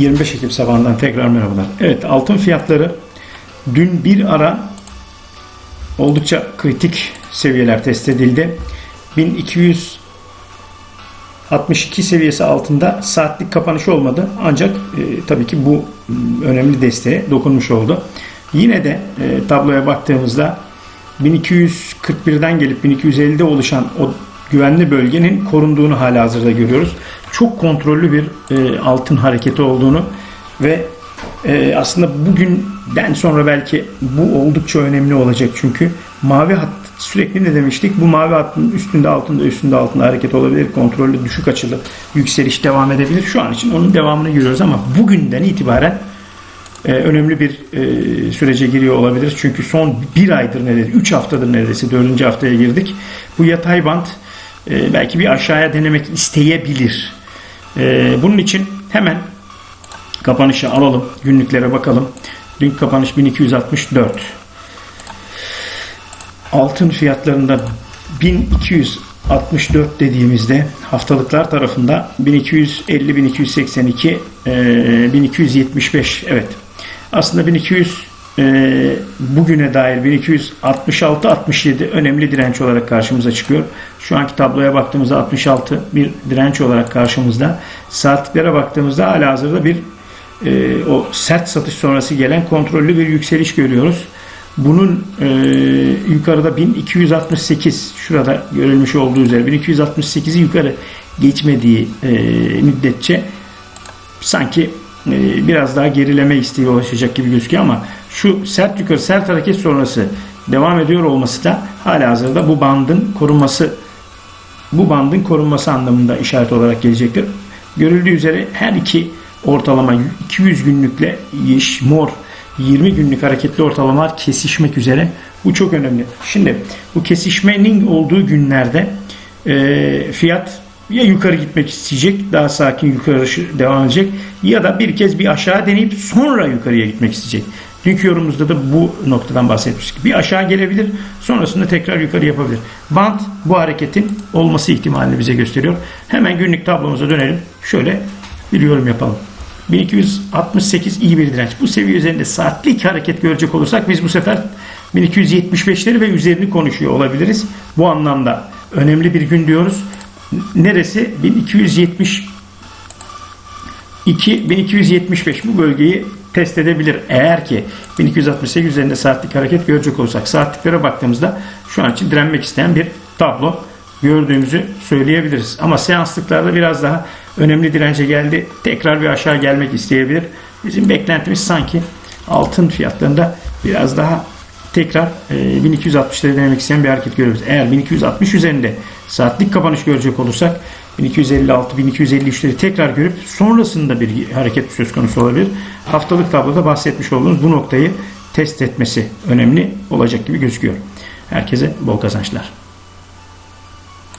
25 Ekim sabahından tekrar merhabalar. Evet altın fiyatları dün bir ara oldukça kritik seviyeler test edildi. 1262 seviyesi altında saatlik kapanış olmadı. Ancak e, tabii ki bu önemli desteğe dokunmuş oldu. Yine de e, tabloya baktığımızda 1241'den gelip 1250'de oluşan o güvenli bölgenin korunduğunu hala hazırda görüyoruz. Çok kontrollü bir e, altın hareketi olduğunu ve e, aslında bugünden sonra belki bu oldukça önemli olacak çünkü mavi hat sürekli ne demiştik? Bu mavi hattın üstünde altında üstünde altında hareket olabilir. Kontrollü düşük açılı yükseliş devam edebilir. Şu an için onun devamını görüyoruz ama bugünden itibaren e, önemli bir e, sürece giriyor olabiliriz. Çünkü son bir aydır neredeyse, 3 haftadır neredeyse dördüncü haftaya girdik. Bu yatay bant e, belki bir aşağıya denemek isteyebilir. E, bunun için hemen kapanışı alalım. Günlüklere bakalım. Dün kapanış 1264. Altın fiyatlarında 1264 dediğimizde haftalıklar tarafında 1250, 1282, e, 1275 evet. Aslında 1200 e, bugüne dair 1266-67 önemli direnç olarak karşımıza çıkıyor. Şu anki tabloya baktığımızda 66 bir direnç olarak karşımızda. Saatliklere baktığımızda hala hazırda bir e, o sert satış sonrası gelen kontrollü bir yükseliş görüyoruz. Bunun e, yukarıda 1268 şurada görülmüş olduğu üzere 1268'i yukarı geçmediği e, müddetçe sanki e, biraz daha gerileme isteği ulaşacak gibi gözüküyor ama şu sert yukarı sert hareket sonrası devam ediyor olması da hala hazırda bu bandın korunması bu bandın korunması anlamında işaret olarak gelecektir. Görüldüğü üzere her iki ortalama 200 günlükle yeş, mor 20 günlük hareketli ortalamalar kesişmek üzere. Bu çok önemli. Şimdi bu kesişmenin olduğu günlerde e, fiyat ya yukarı gitmek isteyecek, daha sakin yukarı devam edecek ya da bir kez bir aşağı deneyip sonra yukarıya gitmek isteyecek. Dünkü yorumumuzda da bu noktadan bahsetmiştik. Bir aşağı gelebilir, sonrasında tekrar yukarı yapabilir. Band bu hareketin olması ihtimalini bize gösteriyor. Hemen günlük tablomuza dönelim. Şöyle bir yorum yapalım. 1268 iyi bir direnç. Bu seviye üzerinde saatlik hareket görecek olursak biz bu sefer 1275'leri ve üzerini konuşuyor olabiliriz. Bu anlamda önemli bir gün diyoruz. Neresi? 1272 1275 bu bölgeyi test edebilir. Eğer ki 1268 üzerinde saatlik hareket görecek olursak saatliklere baktığımızda şu an için direnmek isteyen bir tablo gördüğümüzü söyleyebiliriz. Ama seanslıklarda biraz daha önemli dirence geldi. Tekrar bir aşağı gelmek isteyebilir. Bizim beklentimiz sanki altın fiyatlarında biraz daha tekrar e, 1260'ları denemek isteyen bir hareket görüyoruz. Eğer 1260 üzerinde saatlik kapanış görecek olursak 1256-1253'leri tekrar görüp sonrasında bir hareket söz konusu olabilir. Haftalık tabloda bahsetmiş olduğumuz bu noktayı test etmesi önemli olacak gibi gözüküyor. Herkese bol kazançlar.